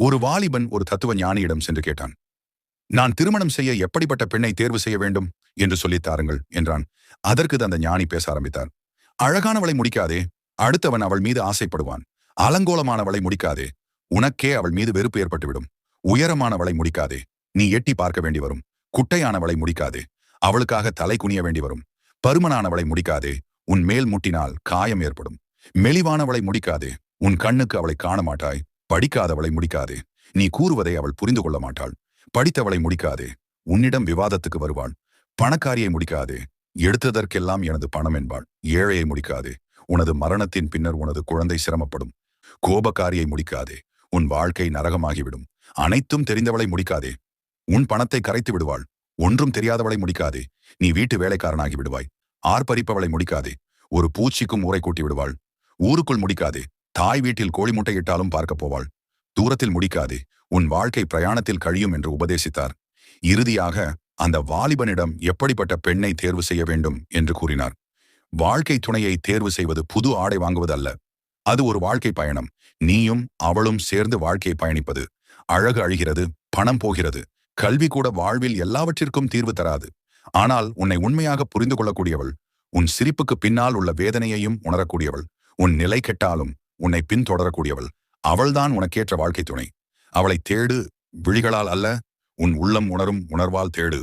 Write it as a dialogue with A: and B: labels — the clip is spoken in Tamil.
A: ஒரு வாலிபன் ஒரு தத்துவ ஞானியிடம் சென்று கேட்டான் நான் திருமணம் செய்ய எப்படிப்பட்ட பெண்ணை தேர்வு செய்ய வேண்டும்? என்று சொல்லித்தாருங்கள் என்றான். அதற்கு அந்த ஞானி பேச ஆரம்பித்தார். அழகானவளை முடிக்காதே அடுத்தவன் அவள் மீது ஆசைப்படுவான். அலங்கோலமானவளை முடிக்காதே உனக்கே அவள் மீது வெறுப்பு ஏற்பட்டுவிடும். உயரமானவளை முடிக்காதே நீ எட்டி பார்க்க வேண்டி வரும். குட்டையானவளை முடிக்காதே அவளுக்காக தலை குனிய வேண்டி வரும். பருமனானவளை முடிக்காதே உன் மேல் முட்டினால் காயம் ஏற்படும். மெலிவானவளை முடிக்காதே உன் கண்ணுக்கு அவளை காண மாட்டாய். படிக்காதவளை முடிக்காதே. நீ கூறுவதை அவள் புரிந்து கொள்ள மாட்டாள். படித்தவளை முடிக்காதே. உன்னிடம் விவாதத்துக்கு வருவாள். பணக்காரியை முடிக்காதே. எடுத்ததற்கெல்லாம் எனது பணம் என்பாள். ஏழையை முடிக்காதே. உனது மரணத்தின் பின்னர் உனது குழந்தை சிரமப்படும். கோபக்காரியை முடிக்காதே. உன் வாழ்க்கை நரகமாகிவிடும். அனைத்தும் தெரிந்தவளை முடிக்காதே. உன் பணத்தை கரைத்து விடுவாள். ஒன்றும் தெரியாதவளை முடிக்காதே. நீ வீட்டு வேலைக்காரனாகி விடுவாய். ஆர்ப்பரிப்பவளை முடிக்காதே. ஒரு பூச்சிக்கும் ஊரை கூட்டி விடுவாள். ஊருக்குள் முடிக்காதே. தாய் வீட்டில் கோழி முட்டையிட்டாலும் பார்க்கப் போவாள். தூரத்தில் முடிக்காதே உன் வாழ்க்கை பிரயாணத்தில் கழியும் என்று உபதேசித்தார். இறுதியாக அந்த வாலிபனிடம் எப்படிப்பட்ட பெண்ணை தேர்வு செய்ய வேண்டும் என்று கூறினார். வாழ்க்கை துணையை தேர்வு செய்வது புது ஆடை வாங்குவது அல்ல அது ஒரு வாழ்க்கை பயணம். நீயும் அவளும் சேர்ந்து வாழ்க்கையை பயணிப்பது. அழகு அழிகிறது பணம் போகிறது. கல்வி கூட வாழ்வில் எல்லாவற்றிற்கும் தீர்வு தராது. ஆனால் உன்னை உண்மையாக புரிந்து கொள்ளக்கூடியவள் உன் சிரிப்புக்கு பின்னால் உள்ள வேதனையையும் உணரக்கூடியவள் உன் நிலை கெட்டாலும் உன்னை பின்தொடரக்கூடியவள். அவள்தான் உனக்கேற்ற வாழ்க்கை துணை. அவளை தேடு விழிகளால் அல்ல உன் உள்ளம் உணரும் உணர்வால் தேடு.